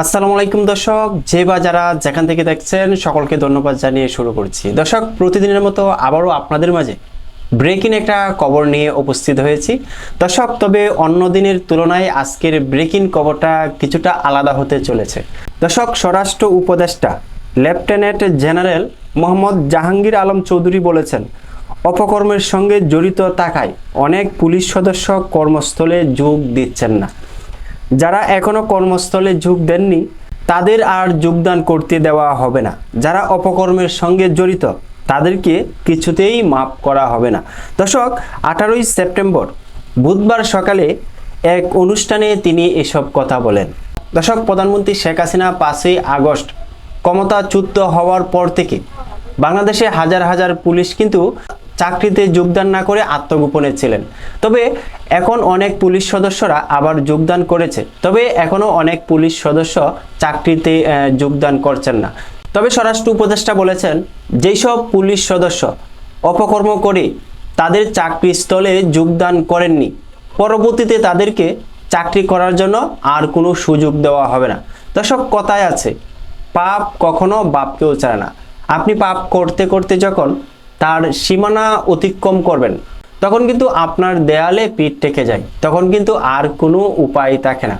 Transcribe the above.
আসসালামু আলাইকুম দর্শক, যে বা যারা যেখান থেকে দেখছেন, সকলকে ধন্যবাদ জানিয়ে শুরু করছি। দর্শক, প্রতিদিনের মতো আবারও আপনাদের মাঝে ব্রেকিং একটা কবর নিয়ে উপস্থিত হয়েছি। দর্শক, তবে অন্য দিনের তুলনায় আজকের ব্রেকিং কবরটা কিছুটা আলাদা হতে চলেছে। দর্শক, স্বরাষ্ট্র উপদেষ্টা, লেফটেন্যান্ট জেনারেল মোহাম্মদ জাহাঙ্গীর আলম চৌধুরী বলেছেন, অপকর্মের সঙ্গে জড়িত থাকায় অনেক পুলিশ সদস্য কর্মস্থলে যোগ দিচ্ছেন না। যারা এখনও কর্মস্থলে যোগ দেননি, তাদের আর যোগদান করতে দেওয়া হবে না। যারা অপকর্মের সঙ্গে জড়িত, তাদেরকে কিছুতেই মাপ করা হবে না। দর্শক, আঠারোই সেপ্টেম্বর, বুধবার সকালে এক অনুষ্ঠানে তিনি এসব কথা বলেন। দর্শক, প্রধানমন্ত্রী শেখ হাসিনা পাঁচই আগস্ট, ক্ষমতাচ্যুত হওয়ার পর থেকে বাংলাদেশে হাজার হাজার পুলিশ কিন্তু চাকরিতে যোগদান না করে আত্মগোপনে ছিলেন। তবে এখন অনেক পুলিশ সদস্যরা আবার যোগদান করেছে। তবে এখনও অনেক পুলিশ সদস্য চাকরিতে যোগদান করছেন না। তবে স্বরাষ্ট্র উপদেষ্টা বলেছেন, যেসব পুলিশ সদস্য অপকর্ম করে, তাদের চাকরিস্থলে যোগদান করেননি। পরবর্তীতে তাদেরকে চাকরি করার জন্য আর কোনো সুযোগ দেওয়া হবে না। দর্শক, কথায় আছে, পাপ কখনো বাপকেও চায় না। আপনি পাপ করতে করতে যখন তার সীমানা অতিক্রম করবেন। তখন কিন্তু আপনার দেয়ালে পিঠ টেকে যায়। তখন কিন্তু আর কোনো উপায় থাকে না।